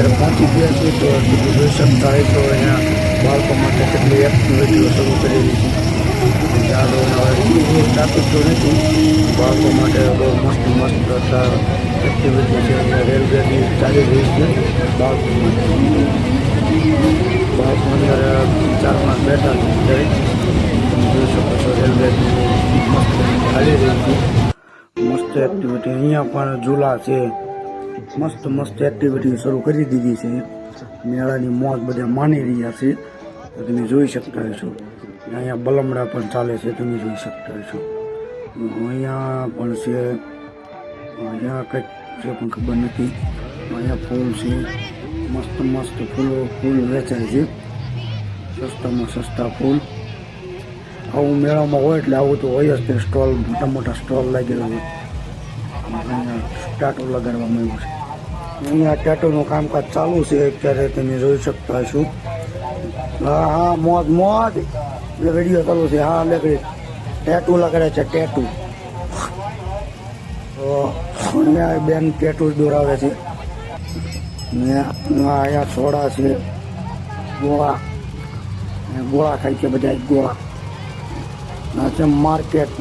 અત્યારે પહોંચી ગયા છીએ તો ગ્રેજ્યુએશન હોય તો અહીંયા બાળકો માટે કેટલી એક્ટિવિટીઓ શરૂ કરેલી છે. બાળકો માટે બહુ મસ્ત મસ્ત એક્ટિવિટી છે. અને રેલવેની ચાલી રહી છે. બાળકો માટે. બાળકો અંદર પાંચ બેઠા છે જોઈ શકો છો રેલવેની ચાલી રહી છે. મસ્ત એક્ટિવિટી અહીંયા પણ ઝૂલા છે. મસ્ત મસ્ત એક્ટિવિટી શરૂ કરી દીધી છે. મેળાની મોજ બધા માની રહ્યા છે. તો તમે જોઈ શકતા હશો. અહીંયા બલમડા પણ ચાલે છે, તમે જોઈ શકતા હશો. અહીંયા પણ છે. અહીંયા કંઈક છે પણ ખબર નથી. અહીંયા ફૂલ છે. મસ્ત મસ્ત ફૂલો, ફૂલ વેચાય છે. સસ્તામાં સસ્તા ફૂલ. આવું મેળામાં હોય એટલે આવું તો હોય જ તે સ્ટોલ, મોટા મોટા સ્ટોલ લાગેલા હોય. ટાટો લગાડવામાં આવ્યું છે. અહીંયા ટેટોનું કામકાજ ચાલુ છે, અત્યારે તમે જોઈ શકતા છો. હા હા, મોજ મોજ. લગડીઓ ચાલુ છે. હા લગડી ટેટુ લગાડે છે, ટેટુ. તો બેન ટેટુ દોરાવે છે. ને અહીંયા છોડા છે, ગોળા. ગોળા ખાય છે બધા ગોળા. આ છે માર્કેટ.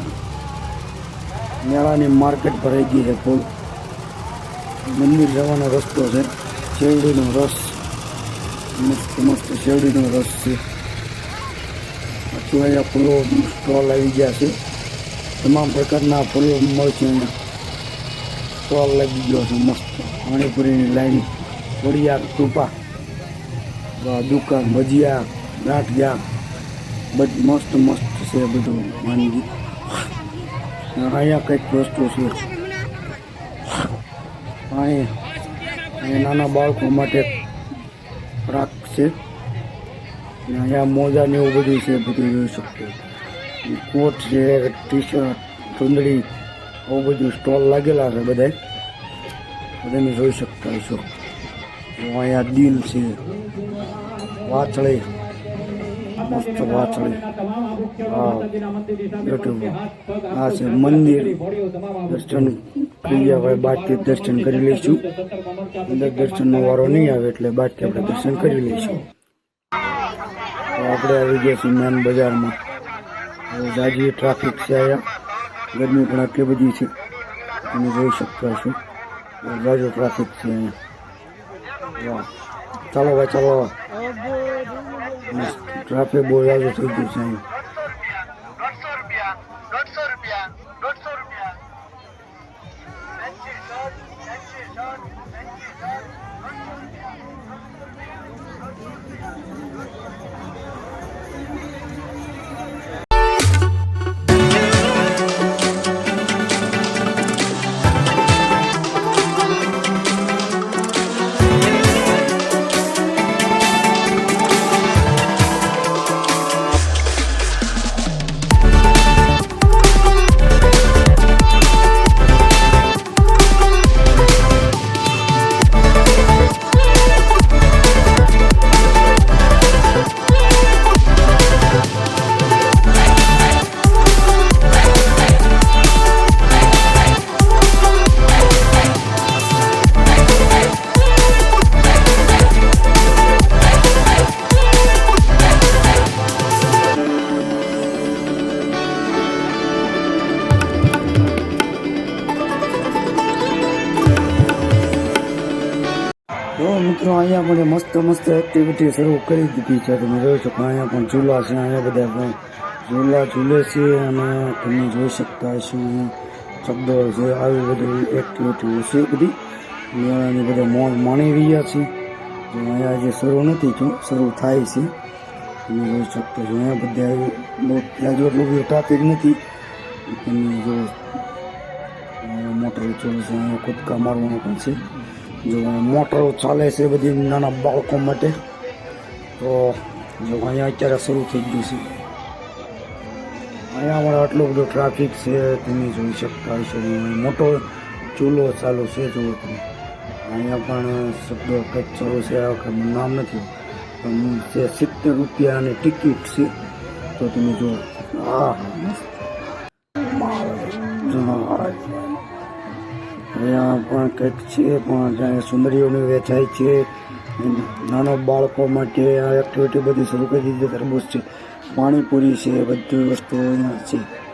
મેળાની માર્કેટ ભરાઈ ગઈ છે ફૂલ. મંદિર જવાનો રસ્તો છે. શેરડીનો રસ. મસ્ત મસ્ત શેરડીનો રસ છે. પછી અહીંયા ફૂલો સ્ટોલ આવી ગયા છે. તમામ પ્રકારના ફૂલો મળશે અહીંયા. સ્ટોલ લાગી ગયો છે મસ્ત. પાણીપુરીની લાઈન. વડિયા કૃપા દુકાન, ભજીયા, ગાંઠિયા. બધ, મસ્ત મસ્ત છે બધું વાનગી. અહીંયા કંઈક વસ્તુ છે. અહીં અહીં નાના બાળકો માટે ફ્રાક છે. અહીંયા મોજા ને એવું બધું છે, બધું જોઈ શકતો કોટ છે ટી શર્ટ ચુંદડી, આવું બધું સ્ટોલ લાગેલા છે બધા બધાને જોઈ શકતા હશો. અહીંયા દિલ છે. વાછળી. મસ્ત વાછળી. આ છે મંદિર દર્શન થઈ ગયા હોય બાદથી દર્શન કરી લઈશું. અંદર દર્શનનો વારો નહીં આવે એટલે બાદથી આપણે દર્શન કરી લઈશું આપણે આવી ગયા છીએ મેન બજારમાં જાજી ટ્રાફિક છે અહીંયા ગરમી પણ આટલી બધી છે તમે જોઈ શકતા છો જાજો ટ્રાફિક છે અહીંયા ચાલો ભાઈ ચાલો ટ્રાફિક બહુ જાજો થઈ ગયું છે અહીંયા Bak sorup ya. તો મિત્રો, અહીંયા પણ મસ્ત મસ્ત એક્ટિવિટી શરૂ કરી દીધી છે. તમે જોઈ શકો, અહીંયા પણ ઝૂલા છે, અહીંયા બધા ઝૂલા ઝૂલે છે અને તમે જોઈ શકતા હશો શબ્દો છે, આવી બધી એક્ટિવિટીઓ છે બધી મેળાની બધા મોજ માણી રહ્યા છે. અહીંયા જે શરૂ નથી થયું, શરૂ થાય છે. તમે જોઈ શકતા છો, અહીંયા બધા ત્યાં એટલું બધું ટ્રાફિક નથી. તમે જો મોટર ચાલે છે, અહીંયા કૂદકા મારવાનું પણ છે. મોટરો ચાલે છે બધી નાના બાળકો માટે, તો જો અહીંયા અત્યારે શરૂ થઈ ગયું છે. અહીંયા અમારે આટલો બધો ટ્રાફિક છે, તમે જોઈ શકતા હશો. મોટો ચૂલો ચાલુ છે જુઓ તમે. અહીંયા પણ શબ્દો કંઈક છે, આ નામ નથી. પણ છે સિત્તેર રૂપિયાની ટિકિટ છે, તો તમે જુઓ. આ જો અહીંયા પણ કંઈક છે, પણ સુંદરીઓની વેચાય છે. નાના બાળકો માટે આ એક્ટિવિટી બધી શરૂ કરી દીધી તરબૂજ છે. પાણીપુરી છે, બધી વસ્તુઓ અહીંયા છે.